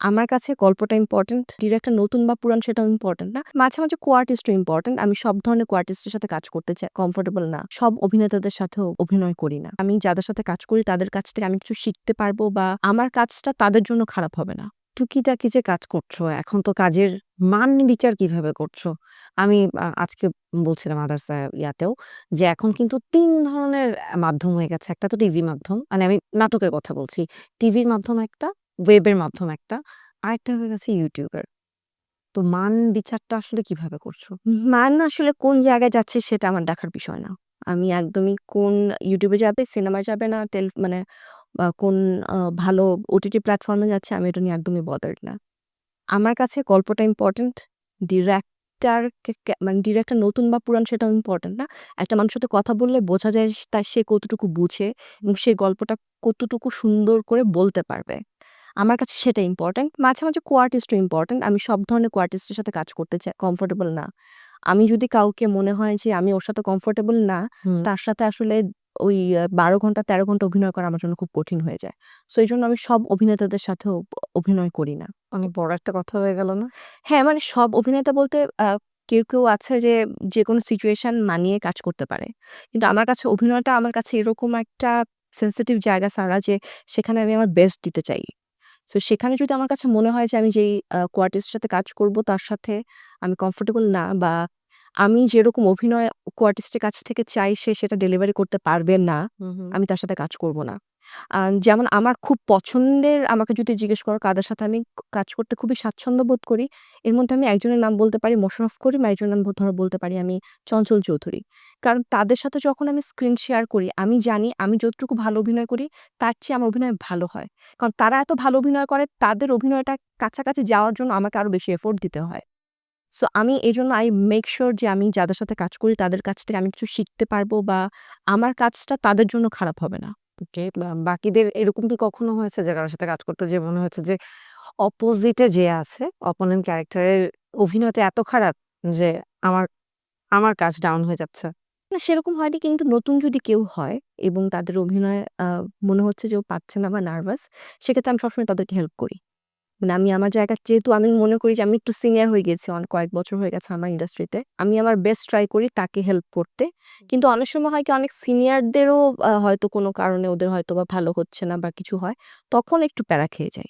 আমার কাছে গল্পটা ইম্পোর্টেন্ট। ডিরেক্টর নতুন বা পুরান সেটাও ইম্পোর্টেন্ট না। মাঝে, মাঝে কো-আর্টিস্টও ইম্পোর্টেন্ট। আমি সব ধরনের কো-আর্টিস্টের সাথে কাজ করতে চাই কমফোর্টেবল না। সব অভিনেতাদের সাথেও অভিনয় করি না। আমি যাদের সাথে কাজ করি তাদের কাছ থেকে আমি কিছু শিখতে পারব বা আমার কাজটা তাদের জন্য খারাপ হবে না। টুকিটাকি যে কাজ করছ, এখন তো কাজের মান বিচার কীভাবে করছ? আমি আজকে বলছিলাম আদার্স ইয়াতেও যে এখন কিন্তু তিন ধরনের মাধ্যম হয়ে গেছে। একটা তো টিভি মাধ্যম। মানে আমি নাটকের কথা বলছি। টিভির মাধ্যম একটা, ওয়েবের মাধ্যম একটা, আরেকটা হয়ে গেছে ইউটিউবের। তো মান বিচারটা আসলে কীভাবে করছ? মান আসলে কোন জায়গায় যাচ্ছে সেটা আমার দেখার বিষয় না। আমি একদমই কোন ইউটিউবে যাবে, সিনেমায় যাবে না, টেল মানে কোন ভালো ওটিটি প্ল্যাটফর্মে যাচ্ছে আমি এটা নিয়ে একদমই বদার্ড না। আমার কাছে গল্পটা ইম্পোর্টেন্ট। ডিরেক্টর কে কে মানে ডিরেক্টর নতুন বা পুরান সেটাও ইম্পোর্টেন্ট না। একটা মানুষের সাথে কথা বললে বোঝা যায় স তা সে কতটুকু বুঝে এবং সে গল্পটা কতটুকু সুন্দর করে বলতে পারবে। আমার কাছে সেটা ইম্পোর্টেন্ট। মাঝে, মাঝে কো-আর্টিস্টও ইম্পোর্টেন্ট। আমি সব ধরনের কো-আর্টিস্টের সাথে কাজ করতে চাই কমফোর্টেবল না। আমি যদি কাউকে মনে হয় যে আমি ওর সাথে কমফোর্টেবল না, তার সাথে আসলে ওই বারো ঘণ্টা ১৩ ঘণ্টা অভিনয় করা আমার জন্য খুব কঠিন হয়ে যায়। সো এইজন্য আমি সব অভিনেতাদের সাথেও অভিনয় করি না। অনেক বড় একটা কথা হয়ে গেল না? হ্যাঁ, মানে সব অভিনেতা বলতে কেউ, কেউ আছে যে যে কোনো সিচুয়েশন মানিয়ে কাজ করতে পারে। কিন্তু আমার কাছে অভিনয়টা আমার কাছে এরকম একটা সেনসিটিভ জায়গা সারা যে সেখানে আমি আমার বেস্ট দিতে চাই। সো সেখানে যদি আমার কাছে মনে হয় যে আমি যেই কোয়ার্টিস্টের সাথে কাজ করব তার সাথে আমি কমফোর্টেবল না বা আমি যেরকম অভিনয় কোয়ার্টিস্টের কাছ থেকে চাই সে সেটা ডেলিভারি করতে পারবে না, হুম, হুম। আমি তার সাথে কাজ করব না। যেমন আমার খুব পছন্দের আমাকে যদি জিজ্ঞেস করো কাদের সাথে আমি কাজ করতে খুবই স্বাচ্ছন্দ্য বোধ করি। এর মধ্যে আমি একজনের নাম বলতে পারি মোশাররফ করিম, আরেকজনের নাম ধরো বলতে পারি আমি চঞ্চল চৌধুরী। কারণ তাদের সাথে যখন আমি স্ক্রিন শেয়ার করি আমি জানি আমি যতটুকু ভালো অভিনয় করি তার চেয়ে আমার অভিনয় ভালো হয়। কারণ তারা এত ভালো অভিনয় করে তাদের অভিনয়টা কাছাকাছি যাওয়ার জন্য আমাকে আরও বেশি এফোর্ট দিতে হয়। সো আমি এজন্য আই মেক সিউর যে আমি যাদের সাথে কাজ করি তাদের কাছ থেকে আমি কিছু শিখতে পারব বা আমার কাজটা তাদের জন্য খারাপ হবে না। ওকে। বাকিদের এরকম কি কখনো হয়েছে যে কারোর সাথে কাজ করতে যে মনে হয়েছে যে অপোজিটে যে আছে, অপোনেন্ট ক্যারেক্টারের অভিনয়টা এত খারাপ যে আমার, আমার কাজ ডাউন হয়ে যাচ্ছে? না সেরকম হয়নি কিন্তু নতুন যদি কেউ হয় এবং তাদের অভিনয় মনে হচ্ছে যে ও পাচ্ছে না বা নার্ভাস, সেক্ষেত্রে আমি সবসময় তাদেরকে হেল্প করি। মানে আমি আমার জায়গা যেহেতু আমি মনে করি যে আমি একটু সিনিয়র হয়ে গেছি অনেক কয়েক বছর হয়ে গেছে আমার ইন্ডাস্ট্রিতে। আমি আমার বেস্ট ট্রাই করি তাকে হেল্প করতে। কিন্তু অনেক সময় হয় কি অনেক সিনিয়রদেরও হয়তো কোনো কারণে ওদের হয়তো বা ভালো হচ্ছে না বা কিছু হয়, তখন একটু প্যারা খেয়ে যাই।